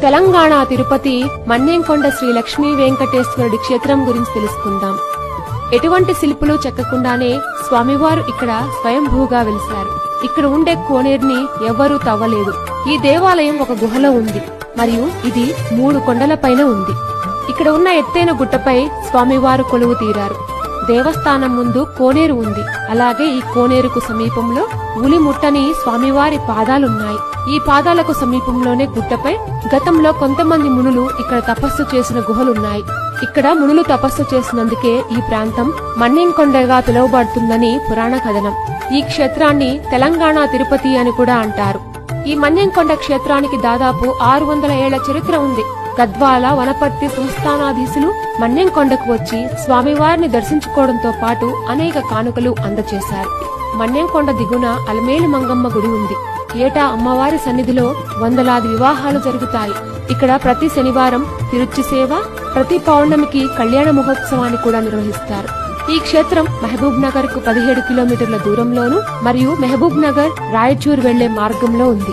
తెలంగాణ తిరుపతి మన్నేంకొండ శ్రీ లక్ష్మీ వెంకటేశ్వరుడి క్షేత్రం గురించి తెలుసుకుందాం. ఎటువంటి శిల్పులు చెక్కకుండానే స్వామివారు ఇక్కడ స్వయంభూగా వెలిశారు. ఇక్కడ ఉండే కోనేరుని ఎవ్వరూ తవ్వలేదు. ఈ దేవాలయం ఒక గుహలో ఉంది. మరియు ఇది మూడు కొండలపైన ఉంది. ఇక్కడ ఉన్న ఎత్తైన గుట్టపై స్వామివారు కొలువు తీరారు. దేవస్థానం ముందు కోనేరు ఉంది. అలాగే ఈ కోనేరుకు సమీపంలో ఉలి ముట్టని స్వామివారి పాదాలున్నాయి. ఈ పాదాలకు సమీపంలోనే గుట్టపై గతంలో కొంతమంది మునులు ఇక్కడ తపస్సు చేసిన గుహలున్నాయి. ఇక్కడ మునులు తపస్సు చేసినందుకే ఈ ప్రాంతం మన్నింకొండగా పిలువబడుతుందని పురాణ కథనం. ఈ క్షేత్రాన్ని తెలంగాణ తిరుపతి అని కూడా అంటారు. ఈ మన్యంకొండ క్షేత్రానికి దాదాపు ఆరు వందల ఏళ్ళ చరిత్ర ఉంది. గద్వాల వనపర్తి సంస్థానాధీశులు మన్యంకొండకు వచ్చి స్వామివారిని దర్శించుకోవడంతో పాటు అనేక కానుకలు అందజేశారు మన్యంకొండ దిగున అలమేలు మంగమ్మ గుడి ఉంది. ఏటా అమ్మవారి సన్నిధిలో వందలాది వివాహాలు జరుగుతాయి. ఇక్కడ ప్రతి శనివారం తిరుచి సేవ ప్రతి పౌర్ణమికి కళ్యాణ మహోత్సవాన్ని కూడా నిర్వహిస్తారు. ఈ క్షేత్రం మహబూబ్ నగర్కు పదిహేడు కిలోమీటర్ల దూరంలోను మరియు మహబూబ్ నగర్ రాయచూర్ వెళ్ళే మార్గంలో ఉంది.